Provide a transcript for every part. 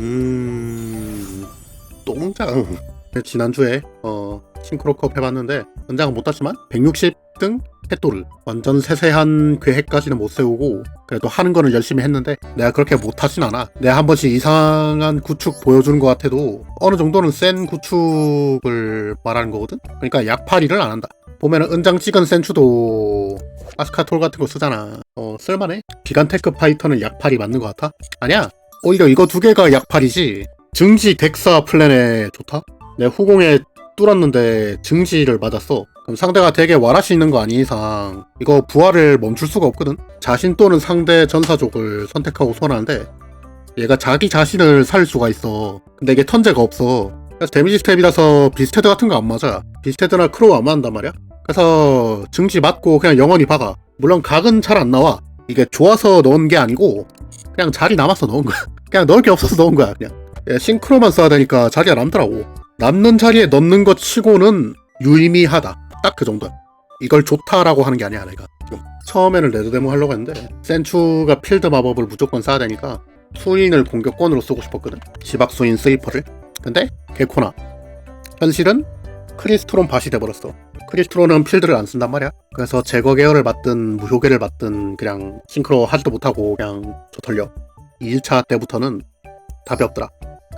음 똥장. 지난주에 어 싱크로컵 해봤는데 연장은 못 땄지만 160등 햇도를 완전 세세한 계획까지는 못 세우고 그래도 하는 거는 열심히 했는데 내가 그렇게 못하진 않아. 내가 한 번씩 이상한 구축 보여주는 것 같아도 어느 정도는 센 구축을 말하는 거거든? 그러니까 약팔이를 안 한다. 보면은 은장 찍은 센추도 아스카톨 같은 거 쓰잖아. 어 쓸만해? 기간테크 파이터는 약팔이 맞는 것 같아? 아니야 오히려 이거 두 개가 약팔이지 증지 덱사 플랜에 좋다? 내 후공에 뚫었는데 증지를 맞았어. 그럼 상대가 되게 와라시 있는 거 아닌 이상 이거 부활을 멈출 수가 없거든. 자신 또는 상대 전사족을 선택하고 소환하는데 얘가 자기 자신을 살 수가 있어. 근데 이게 턴제가 없어. 그래서 데미지 스텝이라서 비스테드 같은 거 안 맞아. 비스테드나 크로우 안 맞는단 말이야. 그래서 증지 맞고 그냥 영원히 박아. 물론 각은 잘 안 나와. 이게 좋아서 넣은 게 아니고 그냥 자리 남아서 넣은 거야. 그냥 넣을 게 없어서 넣은 거야. 그냥 예, 싱크로만 써야 되니까 자리가 남더라고. 남는 자리에 넣는 것 치고는 유의미하다. 딱 그 정도야. 이걸 좋다라고 하는 게 아니야, 내가. 지금. 처음에는 레드데모 하려고 했는데, 센추가 필드 마법을 무조건 써야 되니까, 수인을 공격권으로 쓰고 싶었거든. 지박 수인 스위퍼를. 근데, 개코나. 현실은 크리스트론 밭이 돼버렸어. 크리스트론은 필드를 안 쓴단 말이야. 그래서 제거 계열을 받든 무효계를 받든 그냥 싱크로 하지도 못하고 그냥 저 털려. 2일차 때부터는 답이 없더라.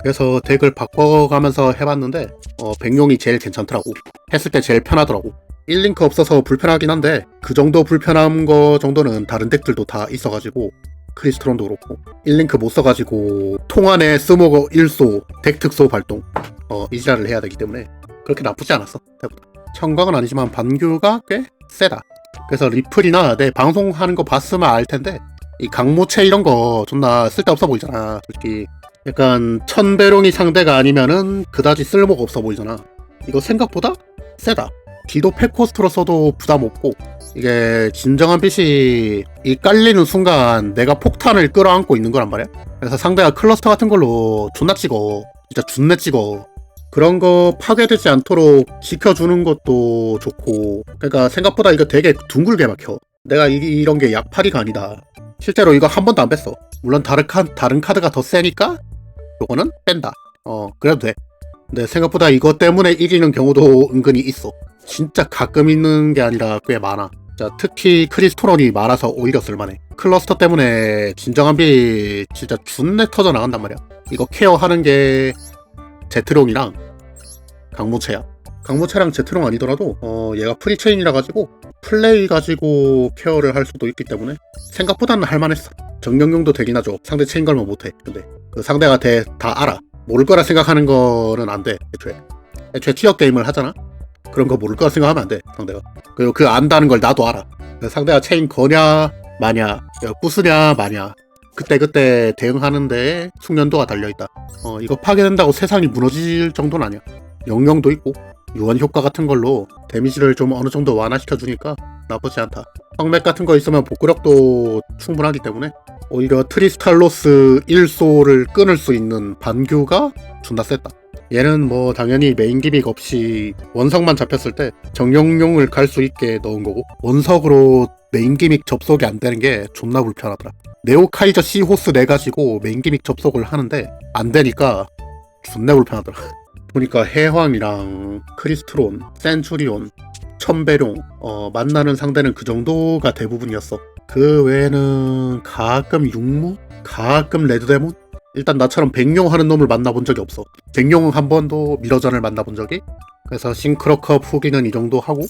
그래서 덱을 바꿔가면서 해봤는데 어, 백룡이 제일 괜찮더라고 했을 때 제일 편하더라고 1링크 없어서 불편하긴 한데 그 정도 불편한 거 정도는 다른 덱들도 다 있어가지고 크리스트론도 그렇고 1링크 못 써가지고 통안에 스모거 1소 덱 특소 발동 어, 이지라를 해야 되기 때문에 그렇게 나쁘지 않았어 생각보다. 청각은 아니지만 반규가 꽤 세다 그래서 리플이나 내 방송하는 거 봤으면 알 텐데 이 강모체 이런 거 존나 쓸데없어 보이잖아 솔직히 약간 천배롱이 상대가 아니면은 그다지 쓸모가 없어 보이잖아. 이거 생각보다 세다. 기도 패코스트로 써도 부담 없고 이게 진정한 빛이 이 깔리는 순간 내가 폭탄을 끌어안고 있는 거란 말이야. 그래서 상대가 클러스터 같은 걸로 존나 찍어. 진짜 존나 찍어. 그런 거 파괴되지 않도록 지켜주는 것도 좋고 그러니까 생각보다 이거 되게 둥글게 막혀. 내가 이, 이런 게 약팔이가 아니다. 실제로 이거 한 번도 안 뺐어. 물론 다른, 카, 다른 카드가 더 세니까 요거는 뺀다. 어, 그래도 돼. 근데 생각보다 이것 때문에 이기는 경우도 은근히 있어. 진짜 가끔 있는 게 아니라 꽤 많아. 자, 특히 크리스토론이 많아서 오히려 쓸만해. 클러스터 때문에 진정한 비 진짜 준내 터져 나간단 말이야. 이거 케어하는 게 제트롱이랑 강모체야. 강모체랑 제트롱 아니더라도 어, 얘가 프리체인이라 가지고 플레이 가지고 케어를 할 수도 있기 때문에 생각보다는 할만했어. 정령용도 되긴 하죠. 상대 체인 걸면 못해. 근데 그 상대가 대, 다 알아. 모를 거라 생각하는 거는 안 돼. 애초에. 애초에 티어 게임을 하잖아. 그런 거 모를 거라 생각하면 안 돼. 상대가. 그리고 그 안다는 걸 나도 알아. 그래서 상대가 체인 거냐 마냐 부수냐 마냐 그때 그때 대응하는데 숙련도가 달려있다. 어 이거 파괴된다고 세상이 무너질 정도는 아니야. 영영도 있고 유언 효과 같은 걸로 데미지를 좀 어느 정도 완화시켜 주니까 나쁘지 않다. 황맥 같은 거 있으면 복구력도 충분하기 때문에 오히려 트리스탈로스 1소를 끊을 수 있는 반규가 존나 셌다. 얘는 뭐 당연히 메인 기믹 없이 원석만 잡혔을 때 정령용을 갈 수 있게 넣은 거고 원석으로 메인 기믹 접속이 안 되는 게 존나 불편하더라. 네오 카이저 시호스 내 가지고 메인 기믹 접속을 하는데 안 되니까 존나 불편하더라. 보니까 해황이랑 크리스트론, 센츄리온, 천배룡 어, 만나는 상대는 그 정도가 대부분이었어. 그 외에는 가끔 육무, 가끔 레드데몬. 일단 나처럼 백룡 하는 놈을 만나본 적이 없어. 백룡은 한 번도 미러전을 만나본 적이. 그래서 싱크로컵 후기는 이 정도 하고